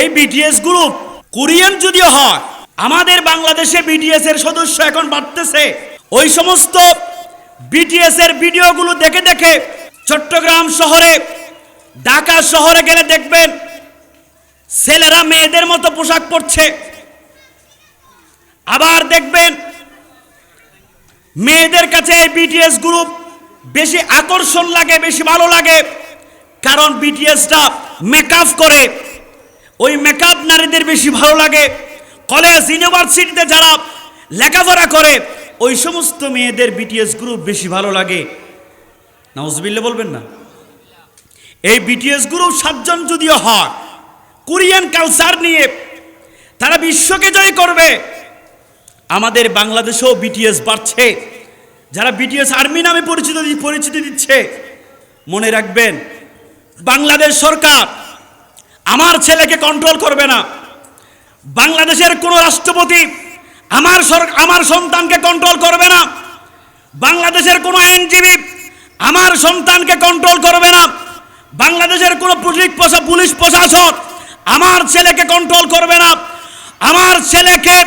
এই BTS group Korean যদিও হয়, আমাদের বাংলাদেশে বিটিএস এর সদস্য এখন বাড়তেছে। ওই সমস্ত বিটিএস এর ভিডিওগুলো দেখে দেখে চট্টগ্রাম শহরে, ঢাকা শহরে গেলে দেখবেন ছেলেরা মেয়েদের মতো পোশাক পরছে। আবার দেখবেন মেয়েদের কাছে এই বিটিএস গ্রুপ বেশি আকর্ষণ লাগে, বেশি ভালো লাগে। কারণ বিটিএসটা মেকআপ করে। ওই মেকআপ নারীদের বেশি ভালো লাগে। কলেজ ইউনিভার্সিটিতে যারা লেখাপড়া করে, ওই সমস্ত মেয়েদের বিটিএস গ্রুপ বেশি ভালো লাগে। নাউজবিল্লে বলবেন না? এই বিটিএস গ্রুপ সাতজন যদিও হয় কোরিয়ান কালচার নিয়ে তারা বিশ্বকে জয় করবে। আমাদের বাংলাদেশেও বিটিএস বাড়ছে। যারা বিটিএস আর্মি নামে পরিচিত, পরিচিতি দিচ্ছে, মনে রাখবেন, বাংলাদেশ সরকার আমার ছেলেকে কন্ট্রোল করবে না। বাংলাদেশের কোনো রাষ্ট্রপতি আমার আমার সন্তানকে কন্ট্রোল করবে না। বাংলাদেশের কোনো আইনজীবী আমার সন্তানকে কন্ট্রোল করবে না। বাংলাদেশের কোনো পুলিশ প্রশা- পুলিশ প্রশাসক আমার ছেলেকে কন্ট্রোল করবে না। আমার ছেলেকে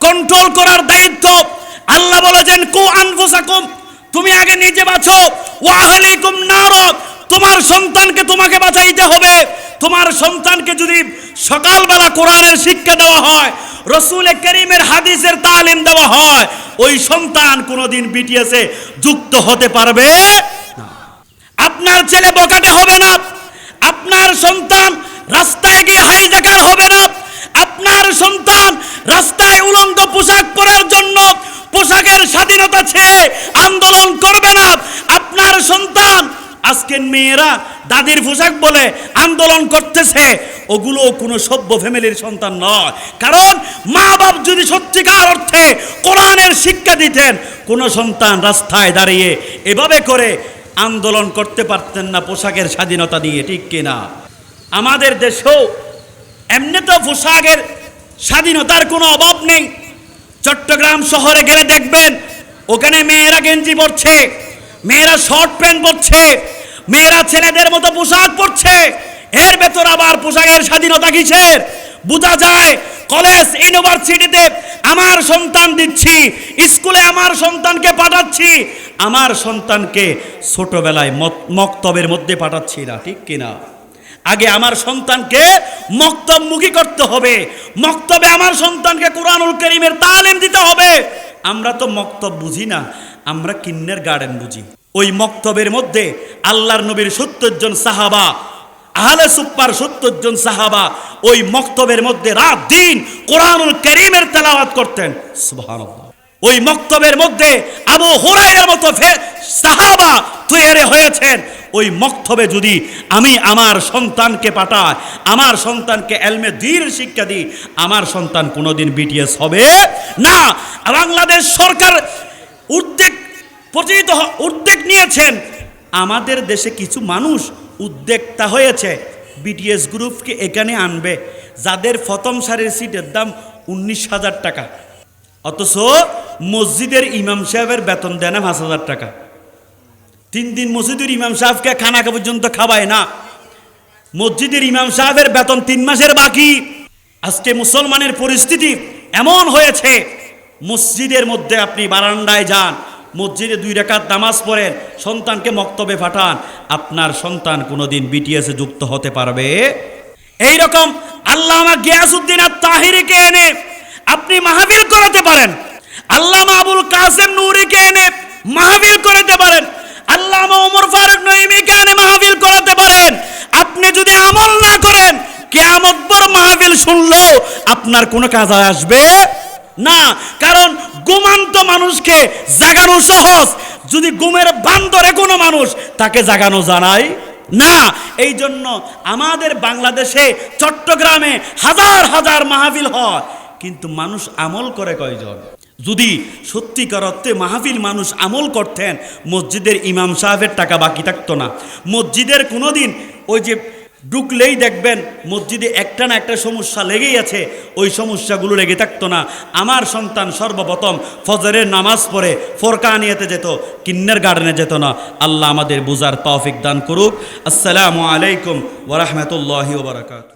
কন্ট্রোল করার দায়িত্ব আল্লাহ বলেছেন, কু আনফুসাকুম, তুমি আগে নিজে বাঁচো। ওয়া ওয়াহালিকুম নারদ তোমার সন্তানকে তোমাকে বাঁচাইতে হবে। তোমার সন্তানকে যদি সকালবেলা কোরআনের শিক্ষা দেওয়া হয়, রসুল করিমের হাদিসের তালিম দেওয়া হয়, ওই সন্তান কোনোদিন বিটিএসে যুক্ত হতে পারবে আপনার ছেলে বকাটে হবে না। আপনার সন্তান রাস্তায় গিয়ে হাইজাকার হবে না। আপনার সন্তান রাস্তায় উলঙ্গ পোশাক পরার জন্য পোশাকের স্বাধীনতা ছেড়ে আন্দোলন করবে না। আপনার সন্তান আজকের মেয়েরা দাদির পোশাক বলে আন্দোলন করতেছে, ওগুলো কোনো সভ্য ফ্যামিলির সন্তান নয়। কারণ মা বাপ যদি সত্যিকার অর্থে কোরআনের শিক্ষা দিতেন, কোনো সন্তান রাস্তায় দাঁড়িয়ে এভাবে করে আন্দোলন করতে পারতেন না পোশাকের স্বাধীনতা দিয়ে, ঠিক কিনা? আমাদের দেশেও এমনি তো পোশাকের স্বাধীনতার কোনো অভাব নেই। চট্টগ্রাম শহরে গেলে দেখবেন, ওখানে মেয়েরা গেঞ্জি পরছে, মেয়েরা শর্ট প্যান্ট পরছে মেয়েরা ছেলেদের মতো পোশাক পরছে। এর ভেতর আবার পোশাকের স্বাধীনতা কিসের? বোঝা যায় কলেজ, ইউনিভার্সিটিতে আমার সন্তান দিচ্ছি, স্কুলে আমার সন্তানকে পাঠাচ্ছি, আমার সন্তানকে ছোটবেলায় মক্তবের মধ্যে পাঠাচ্ছি না, ঠিক কিনা আগে আমার সন্তানকে মক্তবমুখী করতে হবে। মক্তবে আমার সন্তানকে কোরআনুল করিমের তালিম দিতে হবে। আমরা তো মক্তব বুঝি না, আমরা কিন্নের গার্ডেন বুঝি। ওই মক্তবের মধ্যে আল্লাহর নবীর সত্তর জন সাহাবা, আহলে সুপ্পার সত্তর জন সাহাবা ওই মক্তবের মধ্যে রাত দিন কোরআনুল করিমের তেলাওয়াত করতেন। ওই মক্তবের মধ্যে আবু মতো ফে- সাহাবা তৈরি হয়েছেন। ওই মক্তবে যদি আমি আমার সন্তানকে পাঠাই, আমার সন্তানকে এলমে দীর শিক্ষা দিই, আমার সন্তান কোনোদিন বিটিএস হবে না। বাংলাদেশ সরকার উদ্বেগ প্রচলিত উদ্বেগ নিয়েছেন। আমাদের দেশে কিছু মানুষ উদ্বেগতা হয়েছে। বিটিএস গ্রুপকে এখানে আনবে। যাদের প্রথম সারের সিটের দাম উনিশ হাজার টাকা। অথচ মসজিদের ইমাম সাহেবের বেতন দেয় না পাঁচ হাজার টাকা। তিন দিন মসজিদের ইমাম সাহেবকে খানা পর্যন্ত খাওয়ায় না। মসজিদের ইমাম সাহেবের বেতন তিন মাসের বাকি। আজকে মুসলমানের পরিস্থিতি এমন হয়েছে। মসজিদের মধ্যে আপনি বারান্দায় যান। মসজিদে দুই রেখাত নামাজ পড়েন, সন্তানকে মক্তবে পাঠান। আপনার সন্তান কোনোদিন বিটিএসে যুক্ত হতে পারবে? এই রকম আল্লামা গিয়াসুদ্দিন আর তাহিরিকে এনে আপনি মাহফিল করাতে পারেন। আল্লামা আবুল কাসেম নুরিকে এনে মাহফিল করাতে পারেন। আল্লামা ওমর ফারুক নঈমিকে এনে মাহফিল করাতে পারেন। আপনি যদি আমল না করেন, কেয়ামত পর মাহফিল শুনলেও আপনার কোনো কাজ আসবে না, কারণ ঘুমান্ত মানুষকে জাগানো সহজ। যদি গুমের বান্দরে কোনো মানুষ তাকে জাগানো জানায় না। এই জন্য আমাদের বাংলাদেশে চট্টগ্রামে হাজার হাজার মাহফিল হয়, কিন্তু মানুষ আমল করে কয়জন? যদি সত্যিকার অর্থে মাহফিল মানুষ আমল করতেন, মসজিদের ইমাম সাহেবের টাকা বাকি থাকতো না। মসজিদের কোনোদিন ওই যে ঢুকলেই দেখবেন মসজিদে একটা না একটা সমস্যা লেগেই আছে। ওই সমস্যাগুলো লেগে থাকতো না। আমার সন্তান সর্বপ্রথম ফজরের নামাজ পড়ে ফোরকানিয়াতে যেত, কিন্নের গার্ডেনে যেত না। আল্লাহ আমাদের বুজার তৌফিক দান করুক। আসসালামু আলাইকুম ওরহমতুল্লাহি ওবরাকাত